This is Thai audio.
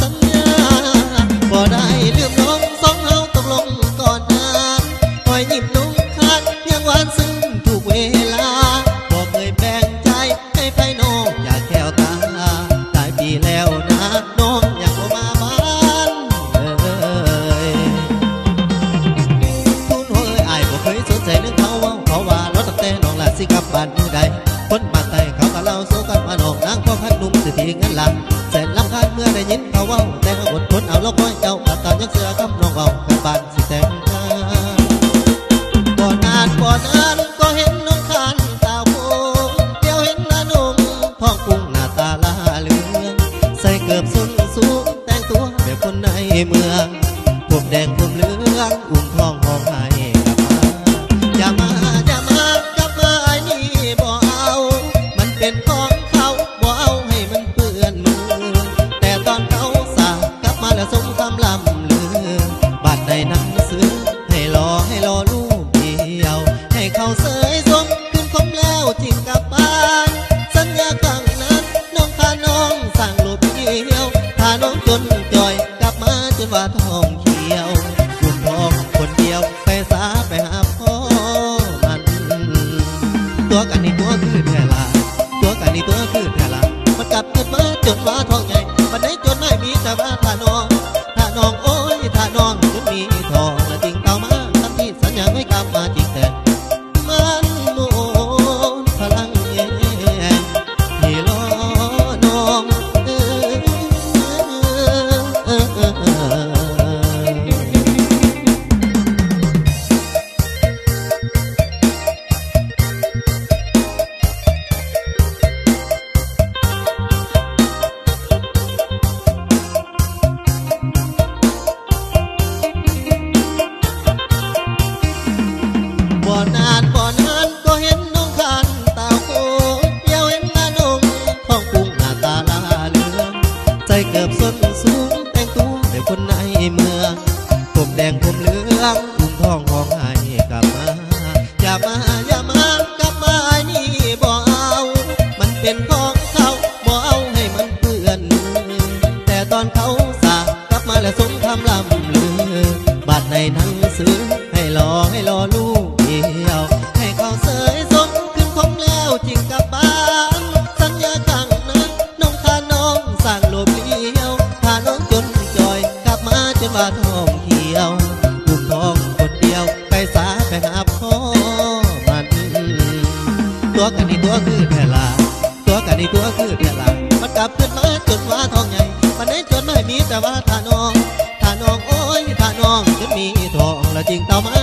สัญญาบ่ได้ลืมน้องสองเฮาตกลงก่อนนาคอยยิ้มนุ่งคันยังหวานซึ้งทุกเวลาบ่เคยแบ่งใจให้ไปน้องอยากแก้วตาตายปีแล้วนะน้องอยังบ่มาบ้านเอ้ยทุนเฮ้ยอายบ่เคยสนใจเรื่องเขาว่าเขาว่าเราตั้งแต่น้องละสิกลับบ้านมือใดคนบ้า เมืองผมแดงผมเหลืองอุ้มท้องห้องไห้กลับมาอย่ามาอย่ามากลับมาไอ้นี่บ่เอา มันเป็นของเขาบ่เอาให้มันเปื้อนมือ แต่ตอนเขาสากกลับมาแล้วสมคำลำลือบาดในหนังสือ ให้รอให้รอลูกเดียว ให้เขาเสยสมขึ้นคมแล้วจริงกลับบ้านสัญญาครั้งนั้นน้องพาน้องสั่งลูกเดียวพาน้องจน ว่าท้องเขียวกุมทองคนเดียวไปสาไปหาพ่อมัน ตัวกันนี่ตัวคือแทลาตัวกันนี่ตัวคือแทลามันกลับเกิดมาจนว่าท้อง สูงแต่งตัวแบบคนในเมืองผมแดงผมเหลืองผมทองของไห้กลับมาอย่ามาอย่ามากลับมานี่บ่เอา มันเป็นของเขาบ่เอาให้มันเปื้อน แต่ตอนเขาสากกลับมาแล้วสมคำลำ ลับมาจนว่าทองเขียวบุกท้องคนเดียวไปสาไปหาพ่อมัน ตัวกันนี่ตัวคือแพลาตัวกันนี่ตัวคือแพลามันกลับขึ้นมาจนว่าท้องใหญ่มันได้จนไม่มีแต่ว่าท่าน้องท่าน้องโอ้ยท่าน้องจนมีทองและจริงเต่ามา